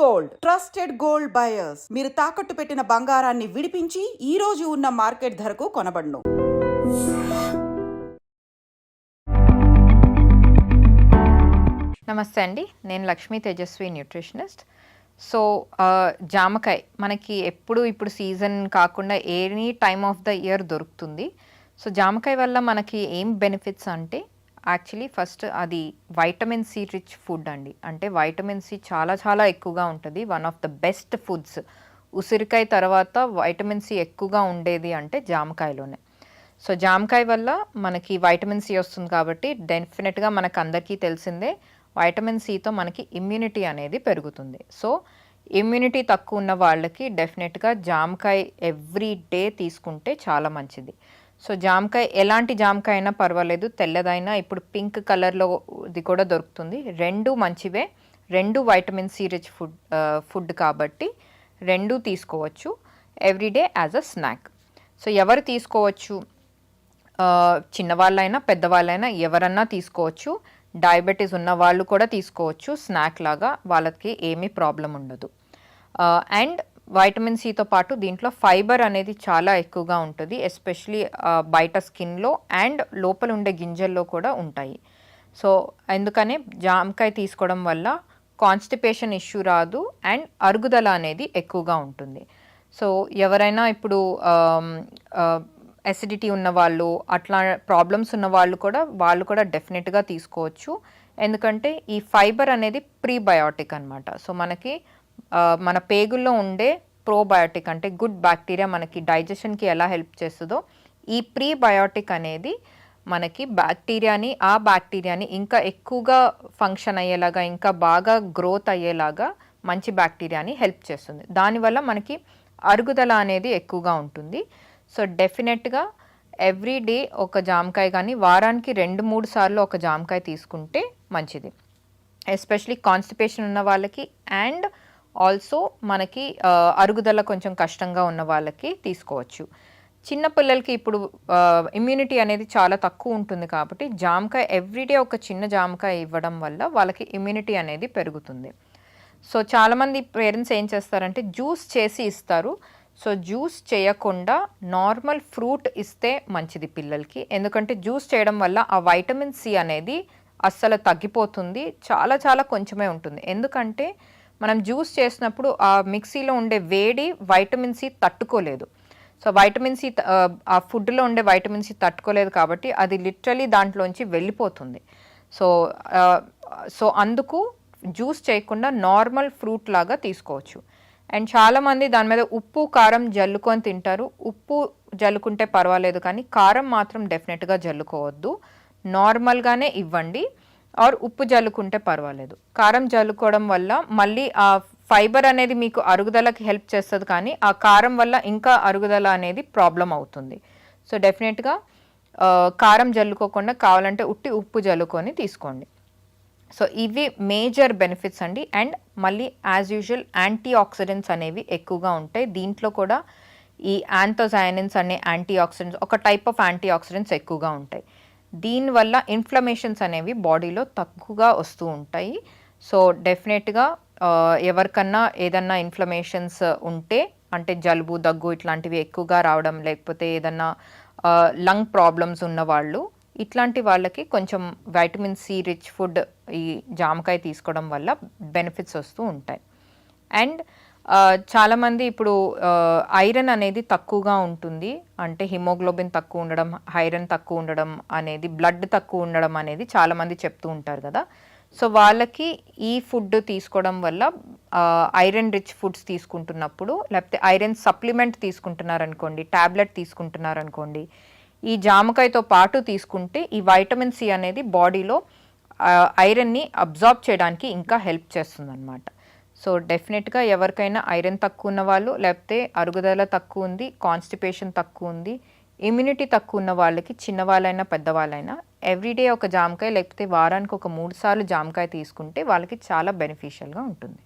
Gold. Trusted gold buyers. మీరు తాకట్టు పెట్టిన బంగారాన్ని విడిపించి ఈ రోజు ఉన్న మార్కెట్ ధరకు కొనబడును. నమస్తే అండి. నేను లక్ష్మీ తేజస్వి న్యూట్రిషనిస్ట్. సో జామకాయ మనకి ఎప్పుడు ఇప్పుడు సీజన్ కాకుండా any time of the year దొరుకుతుంది. సో జామకాయ వల్ల మనకి ఏం బెనిఫిట్స్ అంటే యాక్చువల్లీ ఫస్ట్ అది వైటమిన్ సి రిచ్ ఫుడ్ అండి. అంటే వైటమిన్ సి చాలా చాలా ఎక్కువగా ఉంటుంది. One of the best foods. ఉసిరికాయ తర్వాత వైటమిన్ సి ఎక్కువగా ఉండేది అంటే జామకాయలోనే. సో జామకాయ వల్ల మనకి వైటమిన్ సి వస్తుంది కాబట్టి డెఫినెట్గా మనకు అందరికీ తెలిసిందే వైటమిన్ సితో మనకి ఇమ్యూనిటీ అనేది పెరుగుతుంది. సో ఇమ్యూనిటీ తక్కువ ఉన్న వాళ్ళకి డెఫినెట్గా జామకాయ ఎవ్రీ డే తీసుకుంటే చాలా మంచిది. సో జామకాయ ఎలాంటి జామకాయ అయినా పర్వాలేదు తెల్లదైనా. ఇప్పుడు పింక్ కలర్లో ఇది కూడా దొరుకుతుంది. రెండు మంచివే. రెండు vitamin C rich food food కాబట్టి రెండు తీసుకోవచ్చు. Everyday as a snack so ఎవరు తీసుకోవచ్చు? చిన్నవాళ్ళైనా పెద్దవాళ్ళైనా ఎవరన్నా తీసుకోవచ్చు. డయాబెటీస్ ఉన్న వాళ్ళు కూడా తీసుకోవచ్చు. స్నాక్ లాగా వాళ్ళకి ఏమీ ప్రాబ్లం ఉండదు. అండ్ వైటమిన్ సితో పాటు దీంట్లో ఫైబర్ అనేది చాలా ఎక్కువగా ఉంటుంది ఎస్పెషలీ బయట స్కిన్లో అండ్ లోపల ఉండే గింజల్లో కూడా ఉంటాయి. సో ఎందుకనే జామకాయ తీసుకోవడం వల్ల కాన్స్టిపేషన్ ఇష్యూ రాదు అండ్ అరుగుదల అనేది ఎక్కువగా ఉంటుంది. సో ఎవరైనా ఇప్పుడు ఎసిడిటీ ఉన్న వాళ్ళు అట్లా ప్రాబ్లమ్స్ ఉన్న వాళ్ళు కూడా వాళ్ళు కూడా డెఫినెట్గా తీసుకోవచ్చు. ఎందుకంటే ఈ ఫైబర్ అనేది ప్రీబయాటిక్ అనమాట సో మనకి మన పేగుల్లో ఉండే ప్రోబయోటిక్ అంటే గుడ్ బ్యాక్టీరియా మనకి డైజెషన్కి ఎలా హెల్ప్ చేస్తుందో ఈ ప్రీబయోటిక్ అనేది మనకి బ్యాక్టీరియాని ఆ బ్యాక్టీరియాని ఇంకా ఎక్కువగా ఫంక్షన్ అయ్యేలాగా ఇంకా బాగా గ్రోత్ అయ్యేలాగా మంచి బ్యాక్టీరియాని హెల్ప్ చేస్తుంది. దానివల్ల మనకి అరుగుదల అనేది ఎక్కువగా ఉంటుంది. సో డెఫినెట్గా ఎవ్రీ డే ఒక జామకాయ కానీ వారానికి రెండు మూడు సార్లు ఒక జామకాయ తీసుకుంటే మంచిది. ఎస్పెషలీ కాన్స్టిపేషన్ ఉన్న వాళ్ళకి అండ్ ఆల్సో మనకి అరుగుదల కొంచెం కష్టంగా ఉన్న వాళ్ళకి తీసుకోవచ్చు. చిన్నపిల్లలకి ఇప్పుడు ఇమ్యూనిటీ అనేది చాలా తక్కువ ఉంటుంది కాబట్టి జామకాయ ఎవ్రీడే ఒక చిన్న జామకాయ ఇవ్వడం వల్ల వాళ్ళకి ఇమ్యూనిటీ అనేది పెరుగుతుంది. సో చాలామంది పేరెంట్స్ ఏం చేస్తారంటే జ్యూస్ చేసి ఇస్తారు. సో జ్యూస్ చేయకుండా నార్మల్ ఫ్రూట్ ఇస్తే మంచిది పిల్లలకి. ఎందుకంటే జ్యూస్ చేయడం వల్ల ఆ వైటమిన్ సి అనేది అస్సలు తగ్గిపోతుంది. చాలా చాలా కొంచెమే ఉంటుంది. ఎందుకంటే మనం జ్యూస్ చేసినప్పుడు ఆ మిక్సీలో ఉండే వేడి వైటమిన్ సి తట్టుకోలేదు. సో వైటమిన్ సి ఆ, ఫుడ్లో ఉండే వైటమిన్ సి తట్టుకోలేదు కాబట్టి అది లిటరలీ దాంట్లోంచి వెళ్ళిపోతుంది. సో సో అందుకు జ్యూస్ చేయకుండా నార్మల్ ఫ్రూట్ లాగా తీసుకోవచ్చు. అండ్ చాలామంది దాని మీద ఉప్పు కారం జల్లుకొని తింటారు. ఉప్పు జల్లుకుంటే పర్వాలేదు కానీ కారం మాత్రం డెఫినెట్గా జల్లుకోవద్దు. నార్మల్గానే ఇవ్వండి. ఆర్ ఉప్పు జల్లుకుంటే పర్వాలేదు. కారం జల్లుకోవడం వల్ల మళ్ళీ ఆ ఫైబర్ అనేది మీకు అరుగుదలకి హెల్ప్ చేస్తుంది కానీ ఆ కారం వల్ల ఇంకా అరుగుదల అనేది ప్రాబ్లం అవుతుంది. సో డెఫినెట్గా కారం జల్లుకోకుండా కావాలంటే ఉట్టి ఉప్పు జల్లుకొని తీసుకోండి. సో ఇవి మేజర్ బెనిఫిట్స్ అండి. అండ్ మళ్ళీ యాజ్ యూజువల్ యాంటీ ఆక్సిడెంట్స్ అనేవి ఎక్కువగా ఉంటాయి. దీంట్లో కూడా ఈ యాంథోసైనిన్స్ అనే యాంటీ ఆక్సిడెంట్స్ ఒక టైప్ ఆఫ్ యాంటీ ఆక్సిడెంట్స్ ఎక్కువగా ఉంటాయి. దీనివల్ల ఇన్ఫ్లమేషన్స్ అనేవి బాడీలో తక్కువగా వస్తూ ఉంటాయి. సో డెఫినెట్గా ఎవరికన్నా ఏదన్నా ఇన్ఫ్లమేషన్స్ ఉంటే అంటే జలుబు దగ్గు ఇట్లాంటివి ఎక్కువగా రావడం లేకపోతే ఏదన్నా లంగ్ ప్రాబ్లమ్స్ ఉన్నవాళ్ళు ఇట్లాంటి వాళ్ళకి కొంచెం వైటమిన్ సి రిచ్ ఫుడ్ ఈ జామకాయ తీసుకోవడం వల్ల బెనిఫిట్స్ వస్తూ ఉంటాయి. అండ్ చాలామంది ఇప్పుడు ఐరన్ అనేది తక్కువగా ఉంటుంది. అంటే హిమోగ్లోబిన్ తక్కువ ఉండడం ఐరన్ తక్కువ ఉండడం అనేది బ్లడ్ తక్కువ ఉండడం అనేది చాలామంది చెప్తూ ఉంటారు కదా. సో వాళ్ళకి ఈ ఫుడ్ తీసుకోవడం వల్ల ఐరన్ రిచ్ ఫుడ్స్ తీసుకుంటున్నప్పుడు లేకపోతే ఐరన్ సప్లిమెంట్ తీసుకుంటున్నారనుకోండి ట్యాబ్లెట్ తీసుకుంటున్నారనుకోండి ఈ జామకాయతో పాటు తీసుకుంటే ఈ వైటమిన్ సి అనేది బాడీలో ఐరన్ని అబ్జార్బ్ చేయడానికి ఇంకా హెల్ప్ చేస్తుందన్నమాట. సో డెఫినెట్గా ఎవరికైనా ఐరన్ తక్కువ ఉన్న వాళ్ళు లేకపోతే అరుగుదల తక్కువ ఉంది కాన్స్టిపేషన్ తక్కువ ఉంది ఇమ్యూనిటీ తక్కువ ఉన్న వాళ్ళకి చిన్నవాళ్ళైనా పెద్దవాళ్ళైనా ఎవ్రీడే ఒక జామకాయ లేకపోతే వారానికి ఒక మూడు సార్లు జామకాయ తీసుకుంటే వాళ్ళకి చాలా బెనిఫిషియల్గా ఉంటుంది.